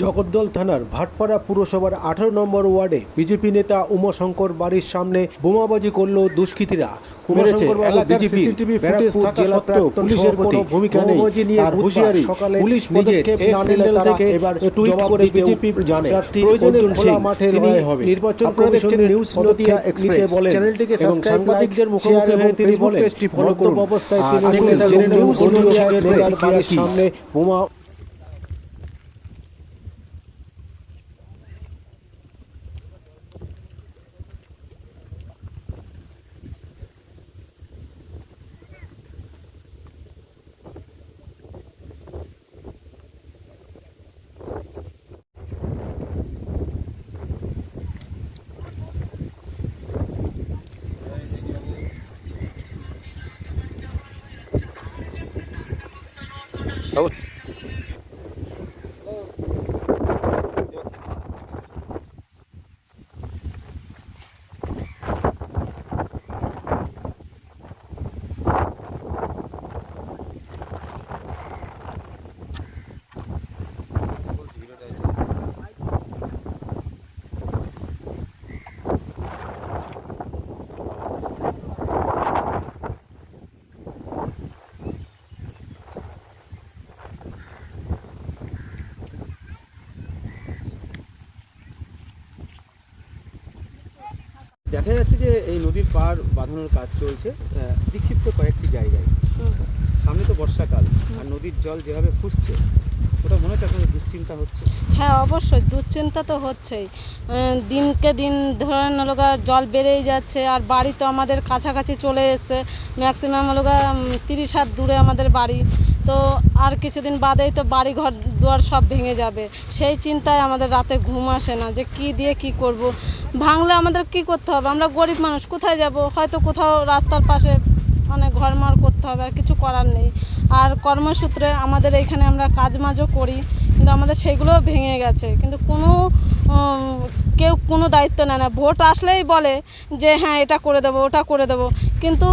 জগদ্দল থানার ভাটপাড়া পুরসভার আঠারো নম্বর ওয়ার্ডে বিজেপি নেতা উমাশঙ্কর বাড়ির সামনে বোমাবাজি করল দুষ্কৃতীরা পুলিশ নিজের থেকে টুইট করে বিজেপি জানে। মাঠে লড়াই হবে। নির্বাচন কমিশনের নিউজ নদিয়া এক্সপ্রেস। চ্যানেলটিকে সাবস্ক্রাইব সাংবাদিকদের মুখোমুখি হয়ে তিনি বলেন অবস্থায় জেনে নেব Oh. দেখা যাচ্ছে যে এই নদীর পার বাঁধানোর কাজ চলছে বিক্ষিপ্ত কয়েকটি জায়গায়। সামনে তো বর্ষাকাল আর নদীর জল যেভাবে ফুসছে ওটা মনে হচ্ছে আপনাদের দুশ্চিন্তা হচ্ছে? হ্যাঁ অবশ্যই দুশ্চিন্তা তো হচ্ছেই। দিনকে দিন ধরেন হলোগা জল বেড়েই যাচ্ছে আর বাড়ি তো আমাদের কাছাকাছি চলে এসছে। ম্যাক্সিমাম হলোগা তিরিশ হাত দূরে আমাদের বাড়ি। তো আর কিছুদিন বাদেই তো বাড়ি ঘর দুয়ার সব ভেঙে যাবে। সেই চিন্তায় আমাদের রাতে ঘুম আসে না যে কি দিয়ে কি করব। ভাঙলে আমাদের কি করতে হবে? আমরা গরিব মানুষ, কোথায় যাব? হয়তো কোথাও রাস্তার পাশে মানে ঘরমার করতে হবে, আর কিছু করার নেই। আর কর্মসূত্রে আমাদের এইখানে আমরা কাজ মাজও করি, কিন্তু আমাদের সেগুলোও ভেঙে গেছে। কিন্তু কোনো কেউ কোনো দায়িত্ব নেয় না। ভোট আসলেই বলে যে হ্যাঁ এটা করে দেবো, ওটা করে দেবো। কিন্তু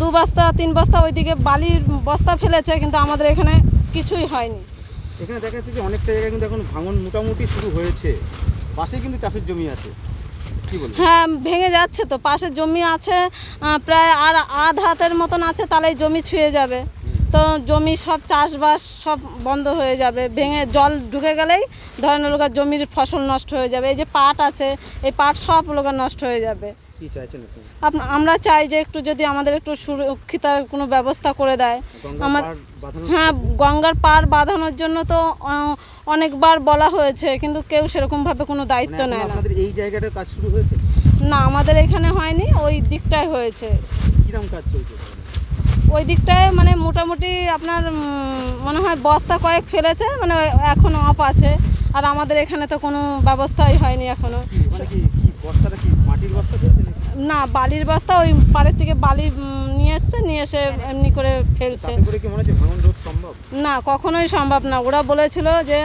দু বস্তা তিন বস্তা ওইদিকে বালির বস্তা ফেলেছে কিন্তু আমাদের এখানে কিছুই হয়নি। এখানে দেখা যাচ্ছে যে অনেকটা জায়গায় কিন্তু এখন ভাঙন মোটামুটি শুরু হয়েছে। পাশে কিন্তু চাষের জমি আছে। হ্যাঁ ভেঙে যাচ্ছে তো পাশে জমি আছে প্রায় আর আধ হাতের মতন আছে তাহলেই জমি ছুঁয়ে যাবে। তো জমি সব চাষবাস সব বন্ধ হয়ে যাবে ভেঙে জল ঢুকে গেলেই ধরেন লোকের জমির ফসল নষ্ট হয়ে যাবে। এই যে পাট আছে এই পাট সব লোকের নষ্ট হয়ে যাবে। আমরা চাই যে একটু যদি আমাদের একটু সুরক্ষিতার কোনো ব্যবস্থা করে দেয়। আমার হ্যাঁ গঙ্গার পার বাঁধানোর জন্য তো অনেকবার বলা হয়েছে কিন্তু কেউ সেরকমভাবে কোনো দায়িত্ব মানে নেয় না। এই জায়গাটার কাজ শুরু হয়েছে? না আমাদের এখানে হয়নি ওই দিকটায় হয়েছে। কাজ চলছে? ওই দিকটায় মানে মোটামুটি আপনার মনে হয় বস্তা কয়েক ফেলেছে মানে এখন অফ আছে। আর আমাদের এখানে তো কোনো ব্যবস্থাই হয়নি এখনও। মানে বস্তাটা কি মাটির বস্তা না বালির বস্তা ওই পাড়ের থেকে বালি নিয়ে এসছে নিয়ে এসে এমনি করে ফেলছে। মনে না কখনোই সম্ভব না। ওরা বলেছিল যে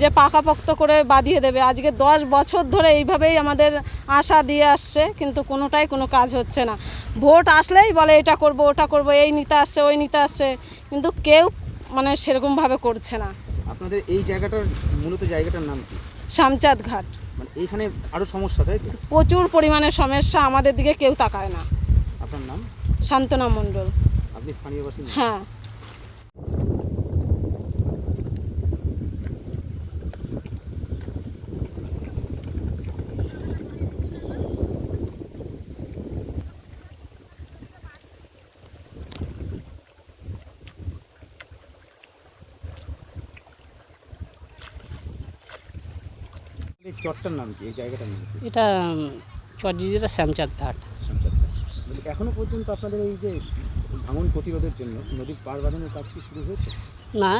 যে পাকাপোক্ত করে বাঁধিয়ে দেবে। আজকে দশ বছর ধরে এইভাবেই আমাদের আশা দিয়ে আসছে কিন্তু কোনোটাই কোনো কাজ হচ্ছে না। ভোট আসলেই বলে এটা করব ওটা করব এই নিতে আসছে ওই নিতে আসছে। কিন্তু কেউ মানে সেরকমভাবে করছে না। আপনাদের এই জায়গাটার মূলত জায়গাটার নাম কি? শামচাঁদ ঘাট। এইখানে আরও সমস্যা তাই তো? প্রচুর পরিমাণে সমস্যা আমাদের দিকে কেউ তাকায় না। আপনার নাম? শান্তনা মণ্ডল। আপনি স্থানীয় বাসিন্দা? হ্যাঁ। এই চরটার নাম কি? এই জায়গাটার নাম কি? এটা চটজিরা শ্যামচাঁদ ঘাট। এখনও পর্যন্ত আপনাদের এই যে ভাঙন প্রতিরোধের জন্য নদীর পার বাঁধানোর কাজ কি শুরু হয়েছে? না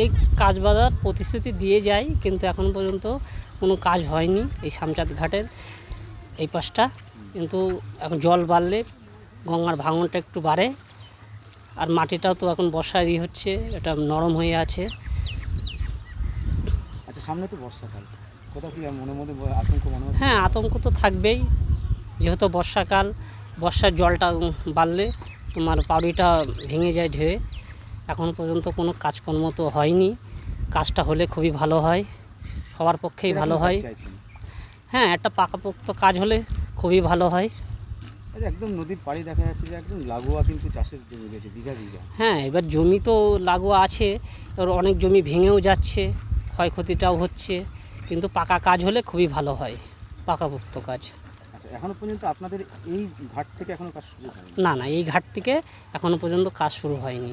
এই কাজ বাঁধার প্রতিশ্রুতি দিয়ে যায় কিন্তু এখন পর্যন্ত কোনো কাজ হয়নি এই শ্যামচাঁদ ঘাটের এই পাশটা। কিন্তু এখন জল বাড়লে গঙ্গার ভাঙনটা একটু বাড়ে আর মাটিটাও তো এখন বর্ষার ই হচ্ছে এটা নরম হয়ে আছে। আচ্ছা সামনে তো বর্ষাকাল। হ্যাঁ আতঙ্ক তো থাকবেই। যেহেতু বর্ষাকাল বর্ষার জলটা বাড়লে তোমার পাউডিটা ভেঙে যায় ঢেয়ে এখন পর্যন্ত কোনো কাজকর্ম তো হয়নি। কাজটা হলে খুবই ভালো হয়। সবার পক্ষেই ভালো হয়। হ্যাঁ একটা পাকাপোক্ত কাজ হলে খুবই ভালো হয়। একদম নদীর পাড়ে দেখা যাচ্ছে যে একদম লাগোয়া কিন্তু চাষের জমি রয়েছে বিঘা বিঘা। হ্যাঁ এবার জমি তো লাগোয়া আছে এবার অনেক জমি ভেঙেও যাচ্ছে ক্ষয়ক্ষতিটাও হচ্ছে। কিন্তু পাকা কাজ হলে খুবই ভালো হয় পাকাপোক্ত কাজ। আচ্ছা এখনও পর্যন্ত আপনাদের এই ঘাট থেকে এখনও কাজ শুরু হয়নি? না না এই ঘাট থেকে এখনও পর্যন্ত কাজ শুরু হয়নি।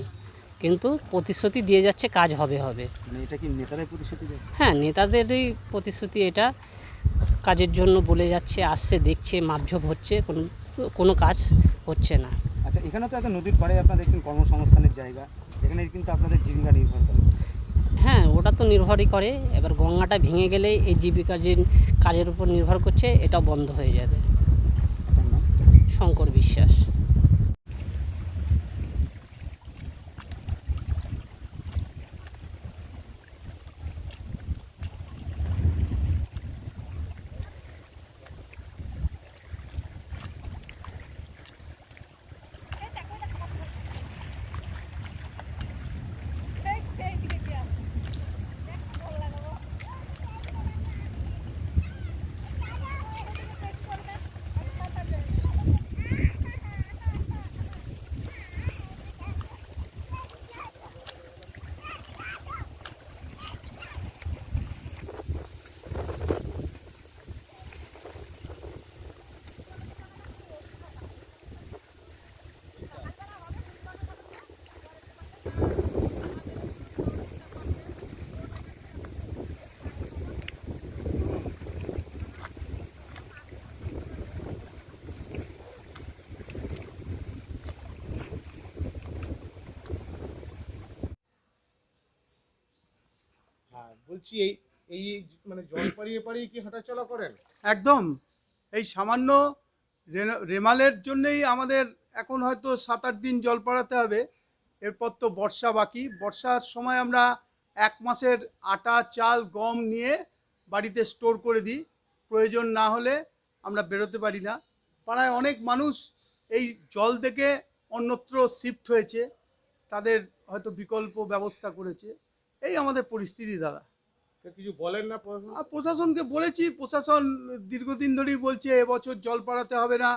কিন্তু প্রতিশ্রুতি দিয়ে যাচ্ছে কাজ হবে হবে। মানে এটা কি নেতারাই প্রতিশ্রুতি হ্যাঁ নেতাদেরই প্রতিশ্রুতি এটা। কাজের জন্য বলে যাচ্ছে আসছে দেখছে মাপঝোপ হচ্ছে কোনো কোনো কাজ হচ্ছে না। আচ্ছা এখানে তো একটা নদীর পাড়ে আপনারা দেখছেন কর্মসংস্থানের জায়গা। এখানে কিন্তু আপনাদের জীবিকা নির্ভর করে হ্যাঁ ওটা তো নির্ভরই করে। এবার গঙ্গাটা ভেঙে গেলে এই জীবিকা যে কাজের উপর নির্ভর করছে এটা বন্ধ হয়ে যাবে। শঙ্কর বিশ্বাস। বলছি, এই এই মানে জল পাড়িয়ে পাড়িয়ে কি হাঁটাচলা করেন? একদম। এই সামান্য রেমালের জন্যই আমাদের এখন হয়তো সাত আট দিন জল পাড়াতে হবে। এরপর তো বর্ষা বাকি। বর্ষার সময় আমরা এক মাসের আটা, চাল, গম নিয়ে বাড়িতে স্টোর করে দিই। প্রয়োজন না হলে আমরা বেরোতে পারি না। পাড়ায় অনেক মানুষ এই জল থেকে অন্যত্র শিফট হয়েছে। তাদের হয়তো বিকল্প ব্যবস্থা করেছে। এই আমাদের পরিস্থিতি, দাদা। কিছু বলেন না? আর প্রশাসনকে বলেছি প্রশাসন দীর্ঘদিন ধরেই বলছে এবছর জল পাড়াতে হবে না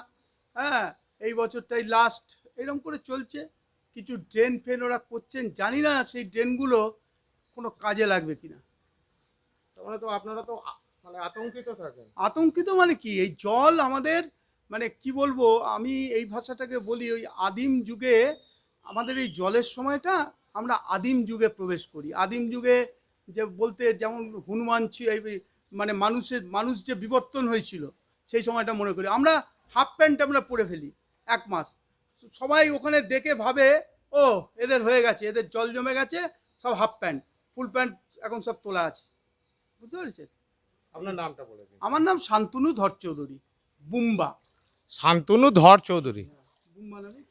হ্যাঁ এই বছরটাই লাস্ট এরকম করে চলছে। কিছু ড্রেন ফেন ওরা করছেন জানি না সেই ড্রেনগুলো কোনো কাজে লাগবে কিনা। তার মানে তো আপনারা তো মানে আতঙ্কিত থাকেন। আতঙ্কিত মানে কি? এই জল আমাদের মানে কি বলব আমি এই ভাষাটাকে বলি ওই আদিম যুগে আমাদের এই জলের সময়টা আমরা আদিম যুগে প্রবেশ করি। আদিম যুগে যে বলতে যেমন হনুমান মানে মানুষের মানুষ যে বিবর্তন হয়েছিল সেই সময়টা মনে করি। আমরা হাফ প্যান্ট আমরা পরে ফেলি এক মাস। সবাই ওখানে দেখে ভাবে ও এদের হয়ে গেছে এদের জল জমে গেছে সব হাফ প্যান্ট ফুল প্যান্ট এখন সব তোলা আছে। বুঝতে পেরেছেন? আপনার নামটা বলে আমার নাম শান্তনু ধর চৌধুরী বুম্বা। শান্তনু ধর চৌধুরী বুম্বা নামে